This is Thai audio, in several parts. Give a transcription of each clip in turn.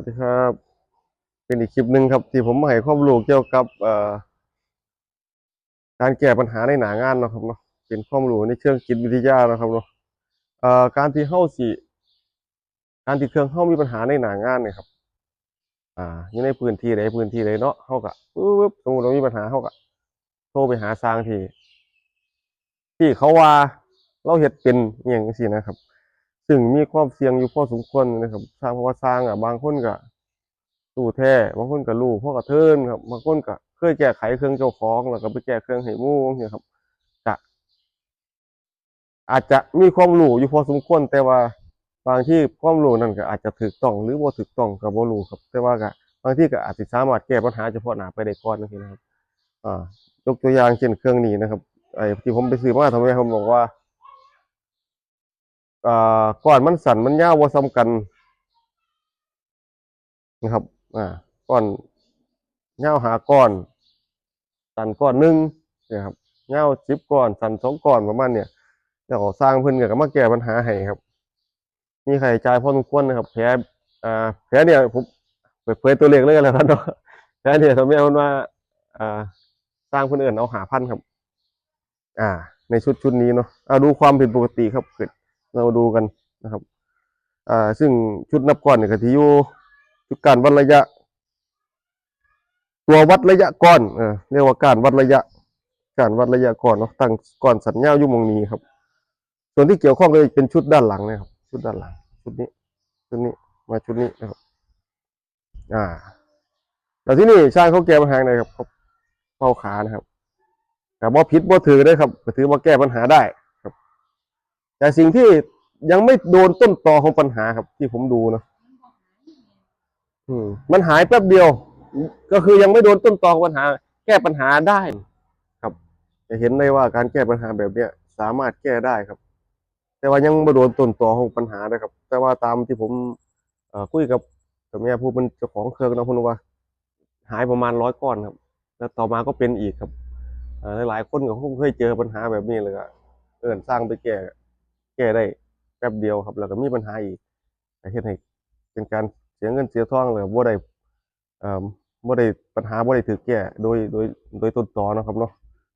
วัสดีครับ เป็นอีกคลิปหนึ่งครับ ที่ผมมาให้ความรู้เกี่ยวกับการแก้ปัญหาในหนางานนะครับเนาะเป็นความรู้ในเชิงจิตวิทยานะครับเนาะการที่เฮาสิการที่เครื่องเฮามีปัญหาในหนางานเนี่ยครับ อ่าอยู่ในพื้นที่ใดพื้นที่ใดเนาะเฮาก็ปึ๊บสมมติเรามีปัญหาเฮาก็โทรไปหาสร้างที่ที่เขาว่าเราเฮ็ดเป็นอย่างจังซี่นะครับ ซึ่งมีความเสี่ยงอยู่พอสมควรนะครับสร้างเพราะว่าสร้างอะบางคนก็สู้แท้บางคนก็รู้พวกกระเทินครับบางคนก็เคยแก้ไขเครื่องเจ้าของแล้วก็ไปแก้เครื่องให้มู่จังซี่ครับก็อาจจะมีความรู้อยู่พอสมควร แต่ว่าบางที่ความรู้นั่นก็อาจจะถูกต้องหรือบ่ถูกต้องก็บ่รู้ครับ แต่ว่าก็บางที่ก็อาจสิสามารถแก้ปัญหาเฉพาะหน้าไปได้ก่อนจังซี่นะครับอ่ายกตัวอย่างเช่นเครื่องนี้นะครับไอ้ที่ผมไปซื้อมาทำไมผมบอกว่า อ่าก้อนมันสั่นมันยาวบ่ซ้ำกันนะครับ อ่า ก้อนยาหาก้อน สั่นก้อนหนึ่งนี่ยครับยาว10ก้อน สั่นสองก้อนประมาณเนี่ยแล้วก็สร้างเพิ่อนก็มาแก้ปัญหาให้ครับ มีค่าใช้จ่ายพอสมควรนะครับ แผลอ่า แผลเนี่ยผมเปิดเผยตัวเลขเลยกันแล้วกันเนาะ แผลเนี่ยสมัยมันว่า อ่า สร้างเพิ่อนเอิ้นเอา5,000ครับ อ่า ในชุดชุดนี้เนาะเอาดูความผิดปกติครับเกิด เราดูกันนะครับอ่าซึ่งชุดนับก้อนเนี่ยก็ที่อยู่ชุดการวัดระยะ ตัววัดระยะก้อนเออเรียกว่าการวัดระยะ การวัดระยะก้อนเนาะตั้งก้อนสัญญาอยู่มงนี้ครับ ส่วนที่เกี่ยวข้องก็เป็นชุดด้านหลังนะครับ ชุดด้านหลัง ชุดนี้ชุดนี้มาชุดนี้นะครับ อ่าแล้วที่นี่ช่างเขาแก้ปัญหาไงครับเขาเป้าขานะครับแต่บ่ผิดบ่ถือได้ครับถือว่าแก้ปัญหาได้ แต่สิ่งที่ยังไม่โดนต้นตอของปัญหาครับ ที่ผมดูนะอืมมันหายแป๊บเดียว ก็คือยังไม่โดนต้นตอของปัญหา แก้ปัญหาได้ครับ จะเห็นได้ว่าการแก้ปัญหาแบบเนี้ย สามารถแก้ได้ครับ แต่ว่ายังไม่โดนต้นตอของปัญหานะครับ แต่ว่าตามที่ผมเอ่อคุยกับกับแม่ผู้เป็นเจ้าของเครื่องนะคุณว่า หายประมาณร้อยก้อนครับ แล้วต่อมาก็เป็นอีกครับเอ่อหลายๆคนก็คงเคยเจอปัญหาแบบนี้เลยก็เอินสร้างไปแก้ ก้ได้แป๊บเดียวครับ แล้วก็มีปัญหาอีกแต่เฮ็ดให้เป็นการเสียเงินเสียทองเลยบ่ได้เอ่อบ่ได้ปัญหาบ่ได้ถูกแก้โดยโดยโดยต้นตอนะครับเนาะ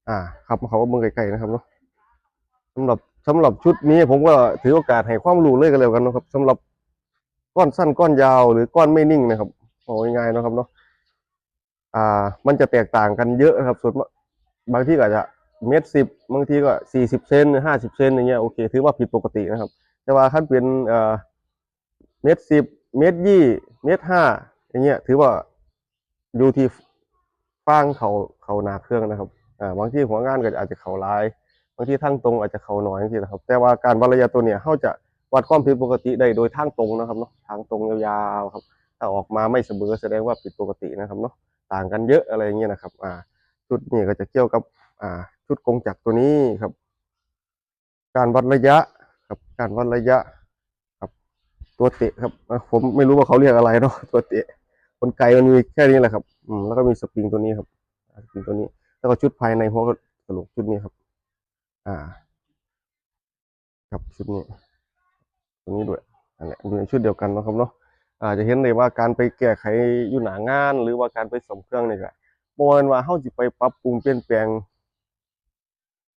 อ่า ครับเขาเบิ่งไกลๆนะครับเนาะสำหรับสำหรับชุดนี้ผมก็ถือโอกาสให้ความรู้เลยกันแล้วกันนะครับสำหรับก้อนสั้นก้อนยาวหรือก้อนไม่นิ่งนะครับเอาง่ายๆนะครับเนาะอ่า มันจะแตกต่างกันเยอะนะครับส่วนบางที่ก็อาจจะ เมตรสิบบางทีก็สี่สิบเซนห้าสิบเซนอย่างเงี้ยโอเคถือว่าผิดปกตินะครับ แต่ว่าขั้นเป็นเอ่อเมตรสิบเมตรยี่เมตรห้าอย่างเงี้ยถือว่าอยู่ที่ฟางเขาเขาหนาเครื่องนะครับอ่าบางที่หัวงานก็อาจจะเขาลาย บางที่ทางตรงอาจจะเขาน้อยอย่างที่นะครับ แต่ว่าการวัดระยะตัวเนี้ยเขาจะวัดความผิดปกติได้โดยทางตรงนะครับเนาะทางตรงยาวๆครับถ้าออกมาไม่เสมอแสดงว่าผิดปกตินะครับเนาะต่างกันเยอะอะไรเงี้ยนะครับอ่าชุดนี้ก็จะเกี่ยวกับ อ่า ชุดกงจักรตัวนี้ครับ การวัดระยะครับ การวัดระยะ ครับ ตัวเตะครับผมไม่รู้ว่าเขาเรียกอะไรเนาะตัวเตะกลไกมันมีแค่นี้แหละครับ อืมแล้วก็มีสปริงตัวนี้ครับสปริงตัวนี้ แล้วก็ชุดภายในหัวกระโหลกชุดนี้ครับ อ่า ครับชุดนี้ตัวนี้ด้วยอันนี้อยู่ในชุดเดียวกันนะครับเนาะอาจจะเห็นได้ว่าการไปแก้ไขอยู่หนางาน หรือว่าการไปสมเครื่องนี่ก็บ่แม่นว่าเฮาสิไปปรับปรุงเปลี่ยนแปลง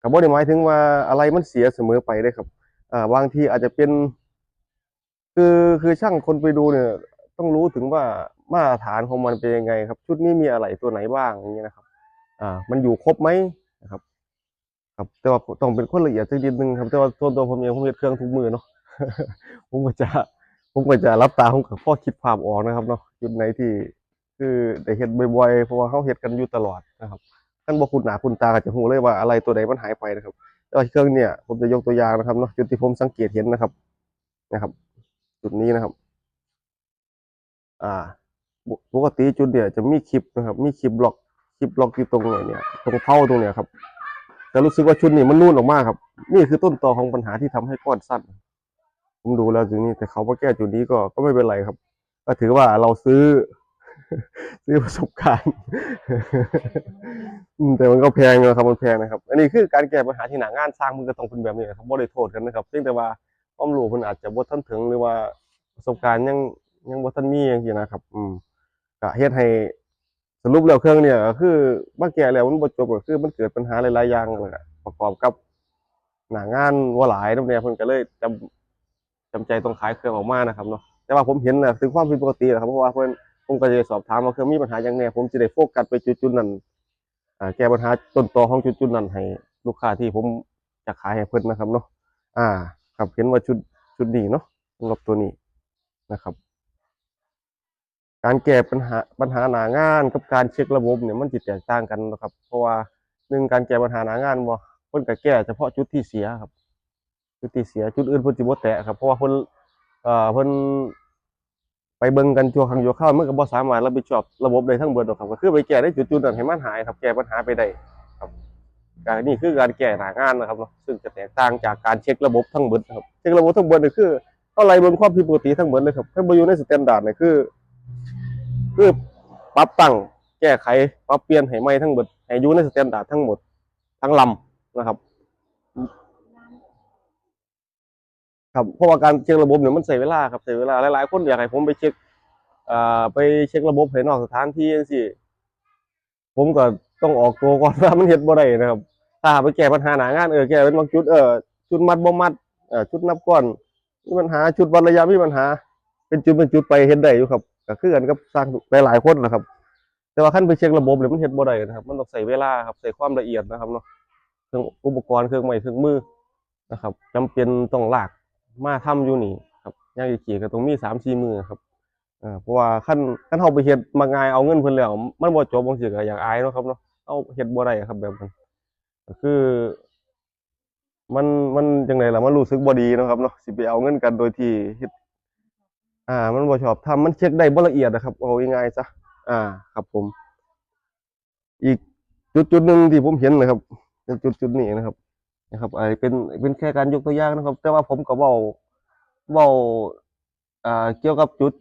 ก็บ่ได้หมายถึงว่าอะไรมันเสียเสมอไปเด้ครับอ่าบางทีอาจจะเป็น คือคือช่างคนไปดูเนี่ย ต้องรู้ถึงว่ามาตรฐานของมันเป็นยังไง ครับ ชุดนี้มีอะไรตัวไหนบ้างอย่างเงี้ยนะครับ อ่า มันอยู่ครบไหมนะครับ ครับแต่ว่าต้องเป็นคนละเอียดสักนิดนึงครับ แต่ว่าส่วนตัวผมเองผมเฮ็ดเครื่องทุกมือเนาะผมก็จะผมก็จะรับตาผมกับพ่อคิดภาพออกนะครับเนาะจุดไหนที่ คือได้เฮ็ดบ่อยๆเพราะว่าเขาเฮ็ดกันอยู่ตลอดนะครับ ท่านบ่คุ้นหนาคุ้นตาก็จะรู้เลยว่าอะไรตัวใดมันหายไปนะครับแต่ว่าเครื่องเนี่ยผมจะยกตัวอย่างนะครับเนาะจุดที่ผมสังเกตเห็นนะครับ นะครับ จุดนี้นะครับ อ่าปกติจุดเนี่ยจะมีคลิปนะครับ มีคลิปล็อกคลิปล็อกอยู่ตรงไหนเนี่ยตรงเผาตรงเนี้ยครับ แต่รู้สึกว่าชุดนี้มันนุ่นออกมากครับ นี่คือต้นตอของปัญหาที่ทำให้ก้อนสั้น ผมดูแล้วจุดนี้แต่เขามาแก้จุดนี้ก็ก็ไม่เป็นไรครับ ก็ถือว่าเราซื้อ ซื้อประสบการณ์ แต่มันก็แพงนะครับมันแพงนะครับ อันนี้คือการแก้ปัญหาที่หนางานสร้างมันก็ต้องเป็นแบบนี้ครับบ่ได้โทษกันนะครับเพียงแต่ว่าความรู้มันอาจจะบ่ทันถึงหรือว่าประสบการณ์ยังยังบ่ทันมีจังซี่นะครับ อืมก็เฮ็ดให้สรุปแล้วเครื่องเนี่ยก็คือมาแก้แล้วมันบ่จบก็คือมันเกิดปัญหาหลายๆอย่างแล้วประกอบกับหน้างานบ่หลายนำเนี่ยเพิ่นก็เลยจำจำใจต้องขายเครื่องออกมานะครับเนาะแต่ว่าผมเห็นน่ะถึงความผิดปกติแล้วครับเพราะว่าเพิ่น ผมก็จะสอบถามว่าเครื่องมีปัญหาหยังแหน่ผมสิได้โฟกัสไปจุดๆนั้นแก้ปัญหาต้นตอของจุดๆนั้นให้ลูกค้าที่ผมจะขายให้เพิ่นนะครับเนาะอ่า ครับเห็นว่าชุดชุดนี้เนาะสำหรับตัวนี้นะครับ การแก้ปัญหาปัญหาหนางานกับการเช็คระบบเนี่ยมันจิแตกต่างกันนะครับ เพราะว่าหนึ่งการแก้ปัญหาหนางานบ่เพิ่นก็แก้เฉพาะจุดที่เสียครับ จุดที่เสียจุดอื่นเพิ่นสิบ่แตะครับเพราะว่าเพิ่นเอ่อเพิ่น ไปเบิ่งกันชั่วครั้งชั่วคราวมันก็บ่สามารถรับผิดชอบระบบได้ทั้งเบิดหรอกครับก็คือไปแก้ในจุดๆนั้นให้มันหายครับแก้ปัญหาไปได้ครับการนี่คือการแก้หน้างานนะครับเนาะซึ่งจะแตกต่างจากการเช็คระบบทั้งเบิดนะครับเช็คระบบทั้งเบิดนี่คือเท่าไรเบิ่งความผิดปกติทั้งเบิดเลยครับถ้าบ่อยู่ในสแตนดาร์ดนี่คือ คือปรับตั้งแก้ไขปรับเปลี่ยนให้ใหม่ทั้งหมดให้อยู่ในสแตนดาร์ดทั้งหมดทั้งลำนะครับ ครับเพราะว่าการเช็คระบบเนี่ยมันเสียเวลาครับเสียเวลาหลายๆคนอยากให้ผมไปเช็คอ่าไปเช็คระบบให้นอกสถานที่จังซี่ผมก็ต้องออกตัวก่อนว่ามันเฮ็ดบ่ได้นะครับ ถ้าไปแก้ปัญหาหน้างานเออแก้เป็นบางจุดเออจุดมัดบ่มัดเออจุดนับก้อนมีปัญหาจุดวัดระยะมีปัญหา เป็นจุดเป็นจุดไปเฮ็ดได้อยู่ครับก็คือกันกับสร้างหลายๆคนนะครับ แต่ว่าขั้นไปเช็คระบบเนี่ยมันเฮ็ดบ่ได้นะครับ มันต้องใส่เวลาครับใส่ความละเอียดนะครับเนาะเครื่องอุปกรณ์เครื่องไม้เครื่องมือนะครับจำเป็นต้องลาก มาทำอยู่นี่ครับย่างอีกี่ก็ต้องมี3-4มือครับอ่าเพราะว่าขั้นขั้นเฮาไปเฮ็ดมาง่ายเอาเงินเพิ่นแล้วมันบ่จบบางทีก็อยากอายเนาะครับเนาะเอาเฮ็ดบ่ได้ครับแบบนั้นก็คือ มันมันจังไดล่ะมันรู้สึกบ่ดีเนาะครับเนาะสิไปเอาเงินกันโดยที่เฮ็ดอ่า มันบ่ชอบทำมันเช็คได้บ่ละเอียดนะครับเอาง่ายๆซะอ่า ครับผม อีกจุดจุดหนึ่งที่ผมเห็นนะครับจุดจุดนี้นะครับ นะครับไอ้เป็นเป็นแค่การยกตัวอย่างนะครับ แต่ว่าผมก็เว้าเว้าอ่าเกี่ยวกับจุด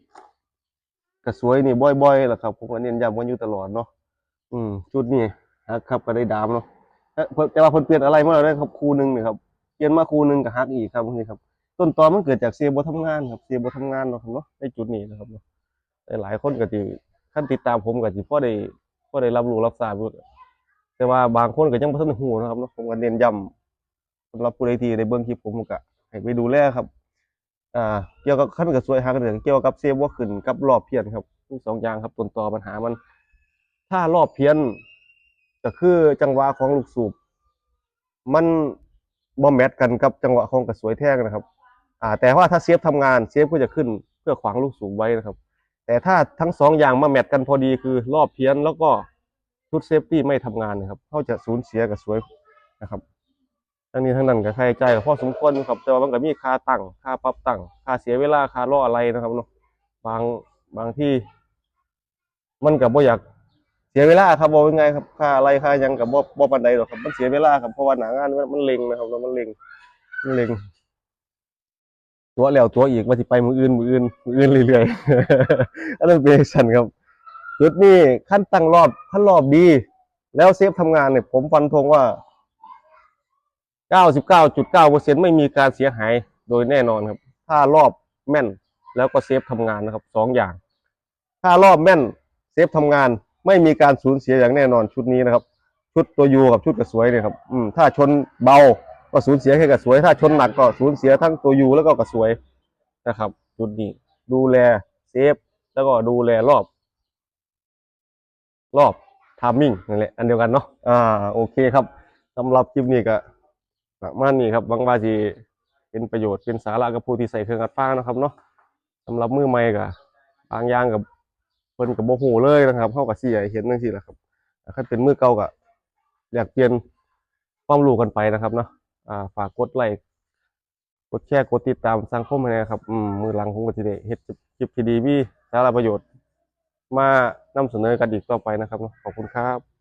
กระสวยนี่บ่อยๆแหละครับ ผมก็เน้นย้ำกันอยู่ตลอดเนาะอืม จุดนี้ฮักครับก็ได้ดามเนาะแต่ว่าเพิ่นเปลี่ยนอะไรมาแล้วนะครับคูหนึ่งนี่ครับเปลี่ยนมาคูหนึ่งก็ฮักอีกครับนี่ครับ ต้นตอมันเกิดจากเสียบ่ทำงานครับเสียบ่ทำงานเนาะครับเนาะในจุดนี้นะครับเนาะหลายคนก็สิคันติดตามผมก็สิพอได้พอได้รับรู้รับทราบแต่ว่าบางคนก็ยังบ่ทันได้ฮู้นะครับเนาะผมก็เน้นย้ำ สำหรับผู้ใดที่ได้เบิ่งคลิปผมก็ให้ไปดูแลครับอ่าเกี่ยวกับคันก็สวยฮักเรื่องเกี่ยวกับเสียบ่ขึ้นกับรอบเพี้ยนครับมีสองอย่างครับต้นตอปัญหามัน ถ้ารอบเพี้ยนก็คือจังหวะของลูกสูบ มันบ่แมทกันกับจังหวะของกระสวยแท่งนะครับ อ่า แต่ว่าถ้าเซฟทำงานเซฟก็จะขึ้นเพื่อขวางลูกสูบไว้นะครับ แต่ถ้าทั้งสองอย่างมาแมทกันพอดีคือรอบเพี้ยนแล้วก็ชุดเซฟตี้ไม่ทำงานนะครับเขาจะสูญเสียกระสวยนะครับ ทั้งนี้ทั้งนั้นก็ค่าใช้จ่ายก็พอสมควรครับแต่ว่ามันก็มีค่าตั้งค่าปรับตั้งค่าเสียเวลาค่ารออะไรนะครับเนาะบางบางที่ มันก็บ่อยากเสียเวลาครับบอกยังไงครับค่าอะไรค่ายังกับบ่บ่ปานใดหรอกครับ มันเสียเวลาครับเพราะว่าหนางานมันเล็งนะครับแล้วมันเล็งมันเล็งตัวแล้วตัวอีกว่าสิไปมืออื่นมืออื่นมืออื่นเรื่อยๆอันนั้นเป็นสันครับจุดนี้ขั้นตั้งรอบขั้นรอบดี แล้วเซฟทำงานเนี่ยผมฟันธงว่า 99.9%ไม่มีการเสียหายโดยแน่นอนครับ ถ้ารอบแม่นแล้วก็เซฟทำงานนะครับสองอย่าง ถ้ารอบแม่นเซฟทำงานไม่มีการสูญเสียอย่างแน่นอนชุดนี้นะครับ ชุดตัวยูกับชุดกระสวยเนี่ยครับอืมถ้าชนเบาก็สูญเสียแค่กระสวย ถ้าชนหนักก็สูญเสียทั้งตัวยูแล้วก็กระสวยนะครับจุดนี้ดูแลเซฟแล้วก็ดูแลรอบ รอบทามมิ่งนั่นแหละอันเดียวกันเนาะอ่าโอเคครับสำหรับคลิปนี้ก็ ประมาณนี้ครับหวังว่าจะเป็นประโยชน์เป็นสาระกับผู้ที่ใส่เครื่องอัดฟังนะครับเนาะสำหรับมือใหม่ก็บบางอย่างกับเพิ่นก็บ่ฮู้เลยนะครับเฮาก็สิให้เห็นจังซี่แหละครับถ้าเป็นมือเก่าก็อยากเปลี่ยนความรู้กันไปนะครับเนาะอ่าฝากกดไลค์กดแชร์กดติดตามสังคมให้นะครับอืมมือหลังผมก็สิได้เฮ็ดคลิปที่ดีมีสาระประโยชน์ มานำเสนอกันอีกต่อไปนะครับ ขอบคุณครับ